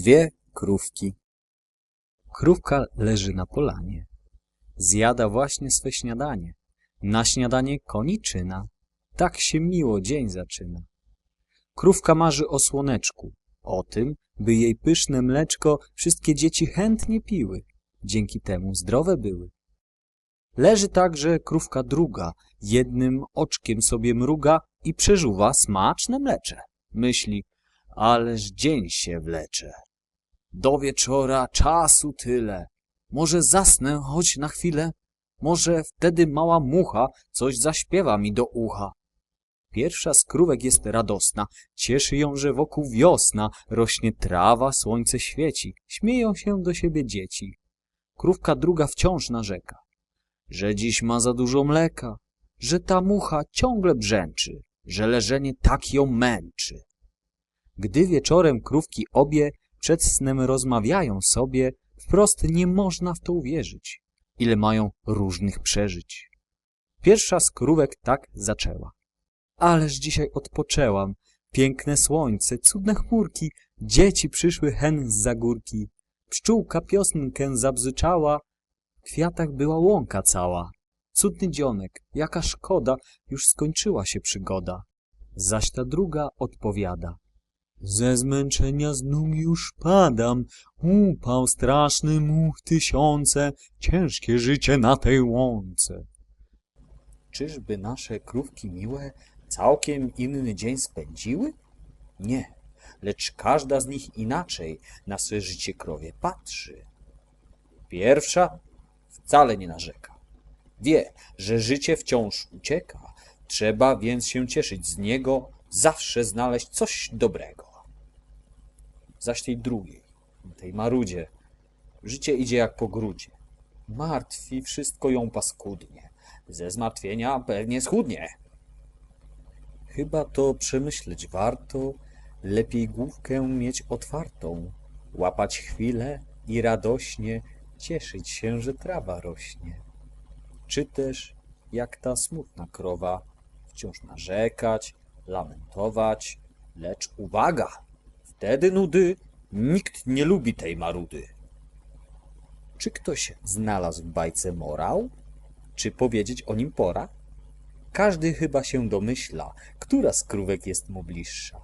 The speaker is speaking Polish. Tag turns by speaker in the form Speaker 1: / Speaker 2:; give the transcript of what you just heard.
Speaker 1: Dwie krówki. Krówka leży na polanie. Zjada właśnie swe śniadanie. Na śniadanie koniczyna. Tak się miło dzień zaczyna. Krówka marzy o słoneczku, o tym, by jej pyszne mleczko wszystkie dzieci chętnie piły. Dzięki temu zdrowe były. Leży także krówka druga, jednym oczkiem sobie mruga i przeżuwa smaczne mlecze. Myśli, ależ dzień się wlecze. Do wieczora czasu tyle. Może zasnę choć na chwilę? Może wtedy mała mucha coś zaśpiewa mi do ucha? Pierwsza z krówek jest radosna, cieszy ją, że wokół wiosna, rośnie trawa, słońce świeci, śmieją się do siebie dzieci. Krówka druga wciąż narzeka, że dziś ma za dużo mleka, że ta mucha ciągle brzęczy, że leżenie tak ją męczy. Gdy wieczorem krówki obie przed snem rozmawiają sobie, wprost nie można w to uwierzyć, ile mają różnych przeżyć. Pierwsza z krówek tak zaczęła. Ależ dzisiaj odpoczęłam, piękne słońce, cudne chmurki, dzieci przyszły hen z zagórki. Pszczółka piosnkę zabzyczała, w kwiatach była łąka cała. Cudny dzionek, jaka szkoda, już skończyła się przygoda. Zaś ta druga odpowiada. Ze zmęczenia znów już padam, upał straszny much tysiące, ciężkie życie na tej łące. Czyżby nasze krówki miłe całkiem inny dzień spędziły? Nie, lecz każda z nich inaczej na swe życie krowie patrzy. Pierwsza wcale nie narzeka. Wie, że życie wciąż ucieka, trzeba więc się cieszyć z niego, zawsze znaleźć coś dobrego. Zaś tej drugiej, tej marudzie, życie idzie jak po grudzie. Martwi wszystko ją paskudnie, ze zmartwienia pewnie schudnie. Chyba to przemyśleć warto, lepiej główkę mieć otwartą, łapać chwilę i radośnie cieszyć się, że trawa rośnie. Czy też, jak ta smutna krowa, wciąż narzekać, lamentować, lecz uwaga, wtedy nudy nikt nie lubi tej marudy. Czy ktoś znalazł w bajce morał? Czy powiedzieć o nim pora? Każdy chyba się domyśla, która z krówek jest mu bliższa.